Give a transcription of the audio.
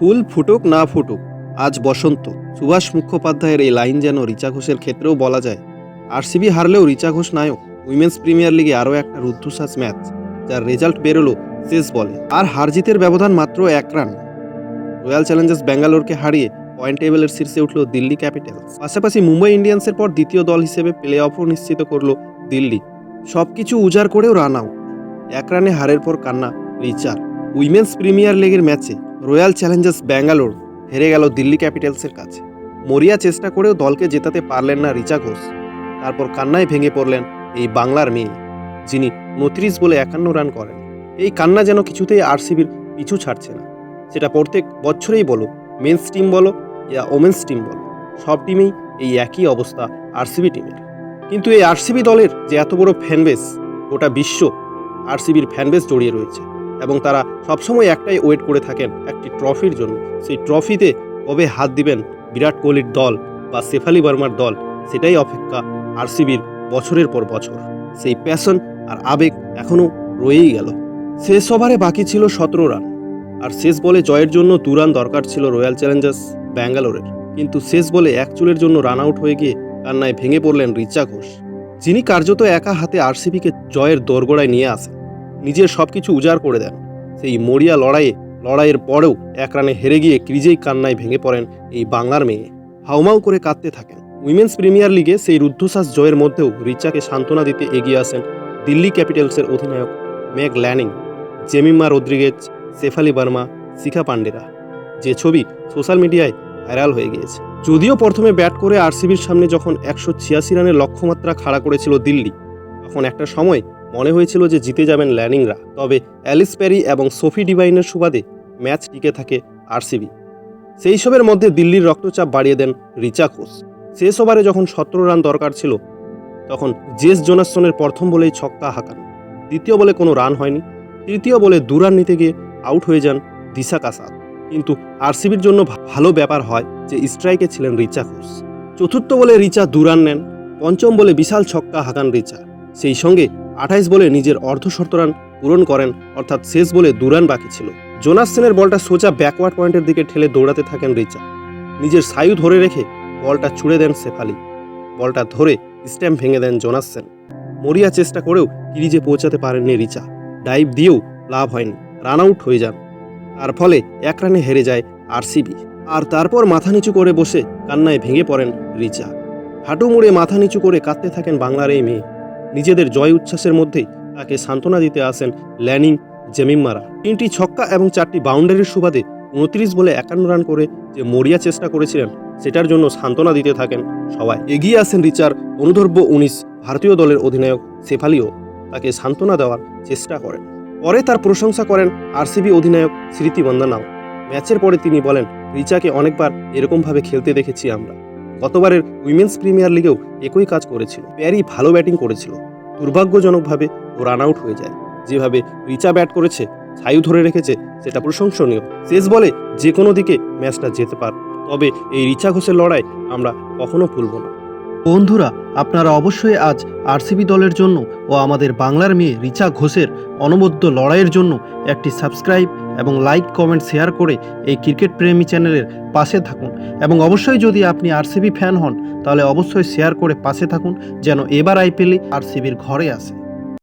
ফুল ফুটুক না ফুটুক, আজ বসন্ত। সুভাষ মুখোপাধ্যায়ের এই লাইন যেন রিচা ঘোষের ক্ষেত্রেও বলা যায়। আরসিবি হারলেও রিচা ঘোষ নায়ক। উইমেন্স প্রিমিয়ার লিগে আরও একটা রুদ্ধশ্বাস ম্যাচ, যার রেজাল্ট বেরোলো শেষ বলে। আর হার জিতের ব্যবধান মাত্র এক রান। রয়্যাল চ্যালেঞ্জার্স ব্যাঙ্গালোরকে হারিয়ে পয়েন্ট টেবিলের শীর্ষে উঠল দিল্লি ক্যাপিটালস। পাশাপাশি মুম্বাই ইন্ডিয়ান্সের পর দ্বিতীয় দল হিসেবে প্লে অফও নিশ্চিত করল দিল্লি। সব কিছু উজাড় করেও রান আউট। এক রানে হারের পর কান্না রিচার। উইমেন্স প্রিমিয়ার লিগের ম্যাচে রয়্যাল চ্যালেঞ্জার্স ব্যাঙ্গালোর হেরে গেল দিল্লি ক্যাপিটালসের কাছে। মরিয়া চেষ্টা করেও দলকে জেতাতে পারলেন না রিচা ঘোষ। তারপর কান্নায় ভেঙে পড়লেন এই বাংলার মেয়ে, যিনি উনত্রিশ বলে একান্ন রান করেন। এই কান্না যেন কিছুতেই আরসিবির পিছু ছাড়ছে না। সেটা প্রত্যেক বছরেই বলো মেন্স টিম বলো ইয়া ওমেন্স টিম বলো, সব টিমেই এই একই অবস্থা আরসিবি টিমের। কিন্তু এই আরসিবি দলের যে এত বড় ফ্যানবেস গোটা বিশ্ব আরসিবির ফ্যানবেস জড়িয়ে রয়েছে। এবং তারা সবসময় একটাই ওয়েট করে থাকেন একটি ট্রফির জন্য। সেই ট্রফিতে কবে হাত দিবেন বিরাট কোহলির দল বা শেফালি বর্মার দল, সেটাই অপেক্ষা আরসিবির বছরের পর বছর। সেই প্যাশন আর আবেগ এখনও রয়েই গেল। শেষ ওভারে বাকি ছিল সতেরো রান। আর শেষ বলে জয়ের জন্য দু রান দরকার ছিল রয়্যাল চ্যালেঞ্জার্স ব্যাঙ্গালোরের। কিন্তু শেষ বলে এক চুলের জন্য রান আউট হয়ে গিয়ে কান্নায় ভেঙে পড়লেন রিচা ঘোষ। যিনি কার্যত একা হাতে আরসিবিকে জয়ের দোরগোড়ায় নিয়ে আসেন। নিজের সব কিছু উজাড় করে দেন। সেই মরিয়া লড়াইয়ে, লড়াইয়ের পরেও এক রানে হেরে গিয়ে ক্রিজেই কান্নায় ভেঙে পড়েন এই বাংলার মেয়ে। হাউমাউ করে কাঁদতে থাকেন। উইমেন্স প্রিমিয়ার লিগে সেই রুদ্ধশ্বাস জয়ের মধ্যেও রিচাকে সান্ত্বনা দিতে এগিয়ে আসেন দিল্লি ক্যাপিটালসের অধিনায়ক ম্যাক ল্যানিং জেমিমা রদ্রিগেজ শেফালি বার্মা, শিখা পান্ডেরা। যে ছবি সোশ্যাল মিডিয়ায় ভাইরাল হয়ে গিয়েছে। যদিও প্রথমে ব্যাট করে আরসিবির সামনে যখন একশো ছিয়াশি রানের লক্ষ্যমাত্রা খাড়া করেছিল দিল্লি, তখন একটা সময় মনে হয়েছিল যে জিতে যাবেন ল্যানিংরা, তবে অ্যালিস প্যারি এবং সোফি ডিভাইনের সুবাদে ম্যাচ টিকে থাকে আরসিবি। সেই সবের মধ্যে দিল্লির রক্তচাপ বাড়িয়ে দেন রিচা ঘোষ। শেষ ওভারে যখন সতেরো রান দরকার ছিল, তখন জেস জোনাসনের প্রথম বলেই ছক্কা হাঁকান। দ্বিতীয় বলে কোনো রান হয়নি। তৃতীয় বলে দু রান নিতে গিয়ে আউট হয়ে যান দিশা কাসাদ কিন্তু আরসিবির জন্য ভালো ব্যাপার হয় যে স্ট্রাইকে ছিলেন রিচা ঘোষ। চতুর্থ বলে রিচা দু রান নেন, পঞ্চম বলে বিশাল ছক্কা হাঁকান রিচা। সেই সঙ্গে আঠাইশ বলে নিজের অর্ধশত রান পূরণ করেন, অর্থাৎ শেষ বলে দু রান বাকি ছিল। জোনাস সেনের বলটা সোজা ব্যাকওয়ার্ড পয়েন্টের দিকে ঠেলে দৌড়াতে থাকেন রিচা। নিজের সায়ু ধরে রেখে বলটা ছুড়ে দেন শেফালি। বলটা ধরে স্ট্যাম্প ভেঙে দেন জোনাস সেন। মরিয়া চেষ্টা করেও ক্রিজে পৌঁছাতে পারেননি রিচা। ডাইভ দিয়েও লাভ হয়নি। রান আউট হয়ে যান। তার ফলে এক রানে হেরে যায় আরসিবি। আর তারপর মাথা নিচু করে বসে কান্নায় ভেঙে পড়েন রিচা। হাঁটু মুড়ে মাথা নিচু করে কাঁদতে থাকেন বাংলার এই মেয়ে। নিজেদের জয় উচ্ছ্বাসের মধ্যেই তাকে সান্ত্বনা দিতে আসেন ল্যানিং জেমিম্মারা। তিনটি ছক্কা এবং চারটি বাউন্ডারির সুবাদে উনত্রিশ বলে একান্ন রান করে যে মরিয়া চেষ্টা করেছিলেন, সেটার জন্য সান্ত্বনা দিতে থাকেন সবাই। এগিয়ে আসেন রিচার অনুধর্ব উনিশ, ভারতীয় দলের অধিনায়ক শেফালিও তাকে সান্ত্বনা দেওয়ার চেষ্টা করেন। পরে তার প্রশংসা করেন আরসিবি অধিনায়ক স্মৃতি বন্দনাও। ম্যাচের পরে তিনি বলেন, রিচাকে অনেকবার এরকমভাবে খেলতে দেখেছি আমরা। গতবারের উইমেন্স প্রিমিয়ার লিগেও একই কাজ করেছিল। প্যারি ভালো ব্যাটিং করেছিল। দুর্ভাগ্যজনকভাবে ও রান আউট হয়ে যায়। যেভাবে রিচা ব্যাট করেছে, ছায়ু ধরে রেখেছে, সেটা প্রশংসনীয়। শেষ বলে যে কোনো দিকে ম্যাচটা যেতে পার। তবে এই রিচা ঘোষের লড়াই আমরা কখনো ভুলব না। বন্ধুরা, আপনারা অবশ্যই আজ আরসিবি দলের জন্য ও আমাদের বাংলার মেয়ে রিচা ঘোষের অনবদ্য লড়াইয়ের জন্য একটি সাবস্ক্রাইব এবং লাইক, কমেন্ট, শেয়ার করে এই ক্রিকেট প্রেমী চ্যানেলের পাশে থাকুন। এবং অবশ্যই যদি আপনি আরসিবি ফ্যান হন, তাহলে অবশ্যই শেয়ার করে পাশে থাকুন, যেন এবার আইপিএলই আরসিবির ঘরে আসে।